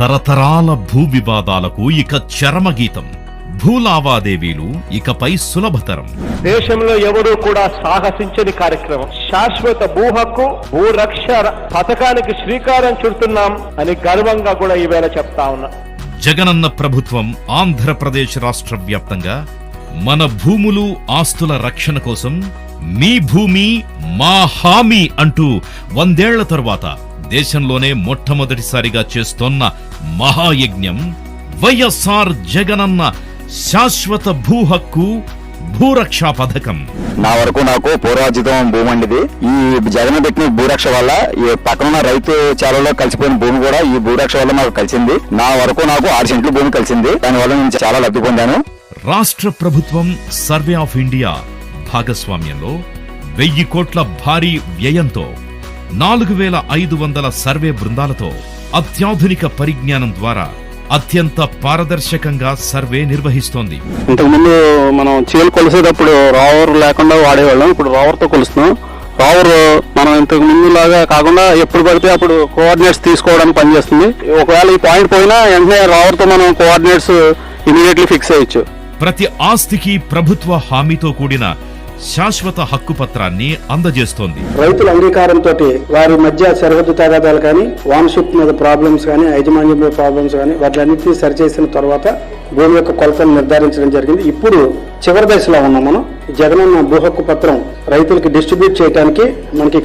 తరతరాల భూ వివాదాలకు ఇక చరమగీతం. భూలావాదేవీలు ఇకపై సులభతరం. దేశంలో ఎవరూ కూడా సాహసించని కార్యక్రమం. శాశ్వత భూ హక్కు భూ రక్ష పథకానికి శ్రీకారం చుడుతున్నాం అని గర్వంగా కూడా ఈవేళ చెప్తా ఉన్నా. జగనన్న ప్రభుత్వం ఆంధ్రప్రదేశ్ రాష్ట్ర వ్యాప్తంగా మన భూములు ఆస్తుల రక్షణ కోసం మీ భూమి మా హామీ అంటూ వందేళ్ళ తరువాత దేశంలోనే మొట్టమొదటిసారిగా చేస్తోన్న మహాయజ్ఞం వైఎస్ఆర్ జగనన్న శాశ్వత భూ హక్కు భూరక్షా పథకం. నా వరకు నాకు పూర్వార్జితం భూమి అండి ఈ జగన్ పెట్టిన భూరక్ష వల్ల ఈ పక్కన రైతు చాలలో కలిసిపోయిన భూమి కూడా ఈ భూరక్ష వల్ల నాకు కలిసింది. నా వరకు నాకు ఆరు సెంట్లు భూమి కలిసింది. దాని వల్ల నేను చాలా లబ్ధి పొందాను. రాష్ట్ర ప్రభుత్వం సర్వే ఆఫ్ ఇండియా భాగస్వామ్యంలో వెయ్యి కోట్ల భారీ వ్యయంతో నాలుగు వేల ఐదు వందల సర్వే బృందాలతో అత్యాధునిక పరిజ్ఞానం ద్వారా అత్యంత పారదర్శకంగా సర్వే నిర్వహిస్తోంది. ఇంతకు ముందు మనం చీలు కొలిసేటప్పుడు రావర్ లేకుండా వాడేవాళ్ళం ఇప్పుడు రావర్తో కొలుస్తున్నాం. రావర్ మనం ఇంతకు ముందు లాగా కాకుండా ఎప్పుడు పడితే అప్పుడు కోఆర్డినేట్స్ తీసుకోవడానికి పనిచేస్తుంది. ఒకవేళ ఈ పాయింట్ పోయినా వెంటనే రావర్తో మనం కోఆర్డినేట్స్ ఇమీడియట్లీ ఫిక్స్ చేయొచ్చు ప్రతి ఆస్తికి ప్రభుత్వ హామీతో కూడిన శాశ్వత హక్కు పత్రాన్ని అందజేస్తోంది. రైతుల అంగీకారంతో వారి మధ్య సరిహద్దు తగాదాలు కానీ ఓనర్షిప్ మీద ప్రాబ్లమ్స్ కానీ యజమాన్యంలో ప్రాబ్లమ్స్ కానీ వాటిలన్నింటినీ సరిచేసిన తర్వాత భూమి యొక్క కొలతను నిర్ధారించడం జరిగింది. ఇప్పుడు చివరి దశలో ఉన్నాం మనం. జగనన్న భూ హక్కు పత్రం రైతులకి డిస్ట్రిబ్యూట్ చేయడానికి మనకి